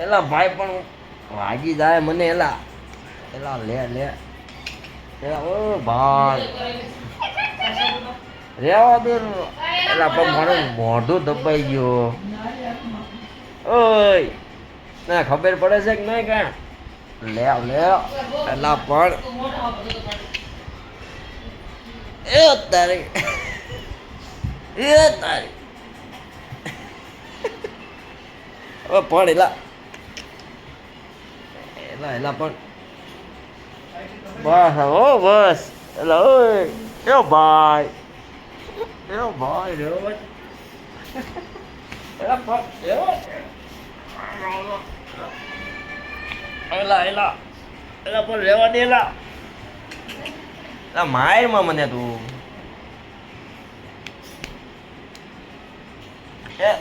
એલા ભાઈ પણ વાગી જાય મને એલા. એલા લે લે. એલા, ઓ ભાઈ. રેવા દે. એલા પણ મને મોઢું દબાઈ ગયો. ઓય. ના, ખબર પડે છે કે નહીં કાં લે લે. એલા પણ. એ તારી. એ તારી. હવે પણ એલા એલા એલા પણ બસ હો બસ એલા ઓય એ ભાઈ એ ભાઈ રે એલા પણ એ એલા એલા એલા પણ રેવા દે એલા એલા માયરમાં મને તું એ